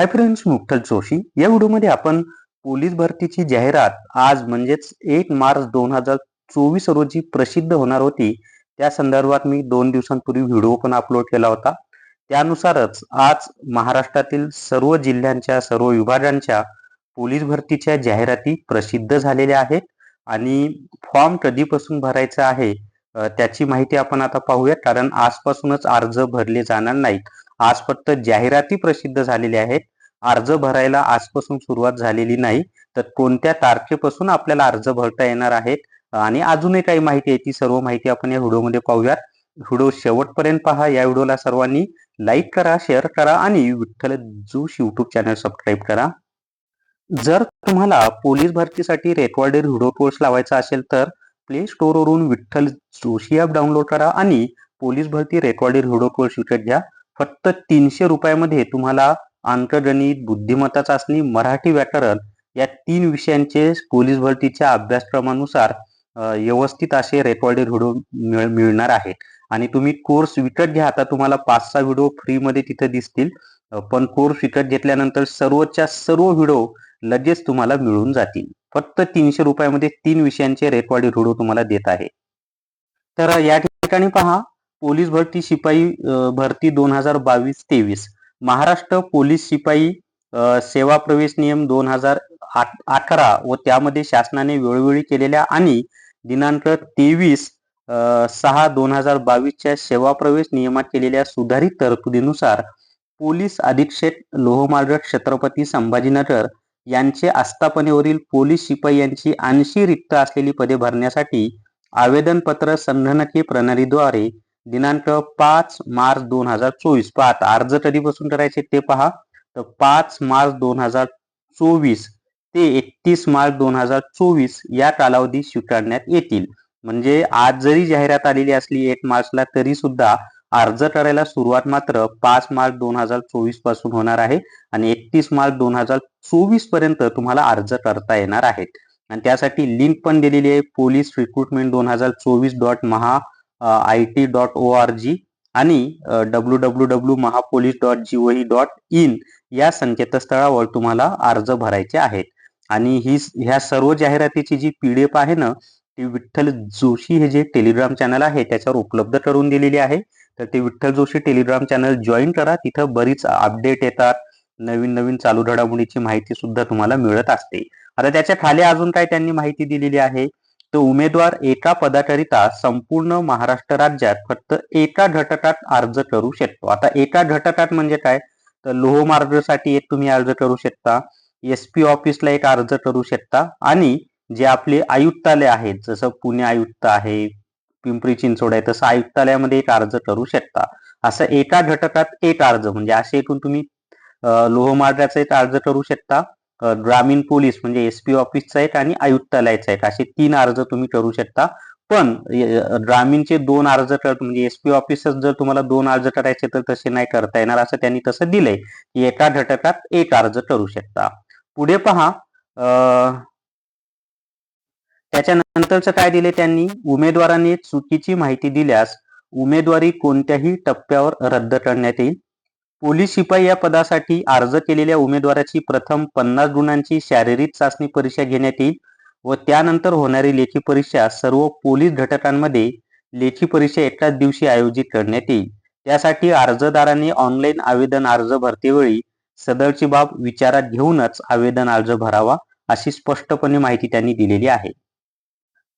Hi friends मुक्तल Joshi या व्हिडिओमध्ये आपण पोलीस भरतीची जाहिरात आज म्हणजेच एक मार्च दोन हजार चोवीस रोजी प्रसिद्ध होणार होती. त्या संदर्भात मी दोन दिवसांपूर्वी व्हिडिओ पण अपलोड केला होता. त्यानुसारच आज महाराष्ट्रातील सर्व जिल्ह्यांच्या सर्व विभागांच्या पोलीस भरतीच्या जाहिराती प्रसिद्ध झालेल्या आहेत. आणि फॉर्म कधीपासून भरायचा आहे त्याची माहिती आपण आता पाहूया कारण आजपासूनच अर्ज भरले जाणार नाहीत. आज फक्त जाहिराती प्रसिद्ध झालेल्या आहेत. अर्ज भरायला आजपासून सुरुवात झालेली नाही तर कोणत्या तारखेपासून आपल्याला अर्ज भरता येणार आहेत? आणि अजूनही काही माहिती आहे ती सर्व माहिती आपण या व्हिडिओमध्ये पाहूयात. व्हिडिओ शेवटपर्यंत पहा या व्हिडिओला सर्वांनी लाईक करा शेअर करा आणि विठ्ठल जोश युट्यूब चॅनल सबस्क्राईब करा. जर तुम्हाला पोलीस भरतीसाठी रेकॉर्डेड व्हिडिओ कोर्स लावायचा असेल तर प्ले स्टोअरवरून विठ्ठल जोशी ॲप डाउनलोड करा आणि पोलीस भरती रेकॉर्डेड व्हिडिओ कोर्स विकत घ्या. फक्त तीनशे रुपयामध्ये तुम्हाला अंकगणित बुद्धिमत्ता चाचणी मराठी व्याकरण या तीन विषयांचे पोलीस भरतीच्या अभ्यासक्रमानुसार व्यवस्थित असे रेकॉर्डेड व्हिडिओ मिळ मिळणार आहेत आणि तुम्ही कोर्स विकत घ्या. आता तुम्हाला पाच सहा व्हिडिओ फ्रीमध्ये तिथे दिसतील. पण कोर्स विकत घेतल्यानंतर सर्वच्या सर्व व्हिडिओ लगेच तुम्हाला मिळून जातील. फक्त तीनशे रुपयामध्ये तीन विषयांचे रेकवाडी व्हिडिओ तुम्हाला देत आहे. तर या ठिकाणी पहा पोलीस भरती शिपाई भरती दोन हजार बावीस तेवीस. महाराष्ट्र पोलीस शिपाई सेवा प्रवेश नियम दोन हजार अकरा व त्यामध्ये शासनाने वेळोवेळी केलेल्या आणि दिनांक तेवीस सहा दोन हजार बावीसच्या सेवा प्रवेश नियमात केलेल्या सुधारित तरतुदीनुसार पोलीस अधीक्षक लोहमार्ग छत्रपती संभाजीनगर यांचे आस्थापनेवरील पोलीस शिपाई यांची ऐंशी रिक्त असलेली पदे भरण्यासाठी आवेदनपत्र संगणकीय प्रणालीद्वारे दिनांक पाच मार्च दोन हजार चोवीस. पाहत अर्ज कधीपासून करायचे ते पहा. तर पाच मार्च दोन हजार चोवीस ते एकतीस मार्च दोन हजार चोवीस या कालावधी स्वीकारण्यात येतील. म्हणजे आज जरी जाहिरात आलेली असली एक मार्चला तरी सुद्धा अर्ज करायला सुरुवात मात्र पाच मार्च दोन हजार चोवीसपासून होणार आहे आणि एकतीस मार्च दोन हजार चोवीसपर्यंत तुम्हाला अर्ज करता येणार आहेत. आणि त्यासाठी लिंक पण दिलेली आहे पोलीस रिक्रुटमेंट दोन हजार चोवीस dot Maha I T dot O R G आणि W W W Mahapolice dot G O E dot in या संकेतस्थळावर तुम्हाला अर्ज भरायचे आहेत. आणि ही ह्या सर्व जाहिरातीची जी पीडीएफ आहे ना ती विठ्ठल जोशी हे जे टेलिग्राम चॅनल आहे त्याच्यावर उपलब्ध करून दिलेली आहे. तर ते Vitthal Joshi Telegram channel join करा. तिथं बरीच अपडेट येतात. नवीन नवीन चालू घडामोडीची माहिती सुद्धा तुम्हाला मिळत असते. आता त्याच्याखाली अजून काय त्यांनी माहिती दिलेली आहे? तर उमेदवार एका पदाकरिता संपूर्ण महाराष्ट्र राज्यात फक्त एका घटकात अर्ज करू शकतो. आता एका घटकात म्हणजे काय? तर लोहमार्गसाठी एक तुम्ही अर्ज करू शकता. एस पी ऑफिसला एक अर्ज करू शकता. आणि जे आपले आयुक्तालय आहेत जसं पुणे आयुक्त आहे पिंपरी चिंचवड आहे तसं आयुक्तालयामध्ये एक अर्ज करू शकता. असं एका घटकात एक अर्ज म्हणजे असे एकूण तुम्ही लोहमार्गाचा एक अर्ज करू शकता ग्रामीण पोलीस म्हणजे एसपी ऑफिसचा एक आणि आयुक्तालयाचा एक असे तीन अर्ज तुम्ही करू शकता. पण ग्रामीणचे दोन अर्ज कर म्हणजे एसपी ऑफिसच जर तुम्हाला दोन अर्ज करायचे तर तसे नाही करता येणार असं त्यांनी तसं दिलंय. की एका घटकात एक अर्ज करू शकता. पुढे पहा त्याच्यानंतरचं काय दिले त्यांनी? उमेदवारांनी चुकीची माहिती दिल्यास उमेदवारी कोणत्याही टप्प्यावर रद्द करण्यात येईल. पोलीस शिपाई या पदासाठी अर्ज केलेल्या उमेदवाराची प्रथम पन्नास गुणांची शारीरिक चाचणी परीक्षा घेण्यात येईल व त्यानंतर होणारी लेखी परीक्षा सर्व पोलीस घटकांमध्ये लेखी परीक्षा एकाच दिवशी आयोजित करण्यात येईल. त्यासाठी अर्जदारांनी ऑनलाईन आवेदन अर्ज भरतेवेळी सदरची बाब विचारात घेऊनच आवेदन अर्ज भरावा अशी स्पष्टपणे माहिती त्यांनी दिलेली आहे.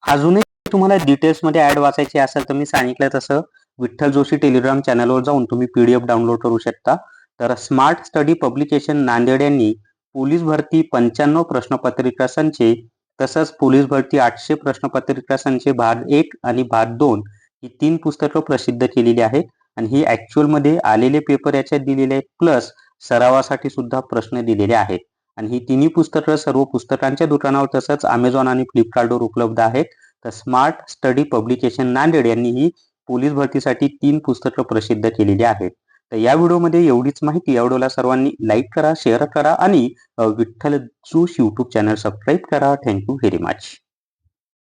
अजूनही तुम्हाला डिटेल्समध्ये ऍड वाचायची असेल तर मी सांगितलं तसं विठ्ठल जोशी टेलिग्राम चॅनलवर जाऊन तुम्ही पीडीएफ डाउनलोड करू शकता. तर स्मार्ट स्टडी पब्लिकेशन नांदेड यांनी पोलीस भरती पंच्याण्णव प्रश्नपत्रिका संचे तसंच पोलीस भरती आठशे प्रश्नपत्रिका संचे भाग एक आणि भाग दोन ही तीन पुस्तकं प्रसिद्ध केलेली आहेत. आणि ही ऍक्च्युअलमध्ये आलेले पेपर याच्यात दिलेले आहेत. प्लस सरावासाठी सुद्धा प्रश्न दिलेले आहेत. आणि ही तिन्ही पुस्तकं सर्व पुस्तकांच्या दुकानावर तसंच अमेझॉन आणि फ्लिपकार्टवर उपलब्ध आहेत. तर स्मार्ट स्टडी पब्लिकेशन नांदेड यांनी ही पोलीस भरतीसाठी तीन पुस्तकं प्रसिद्ध केलेली आहेत. तर या व्हिडिओमध्ये एवढीच माहिती. या व्हिडिओला सर्वांनी लाईक करा शेअर करा आणि Vitthal Joshi YouTube channel subscribe करा. Thank you very much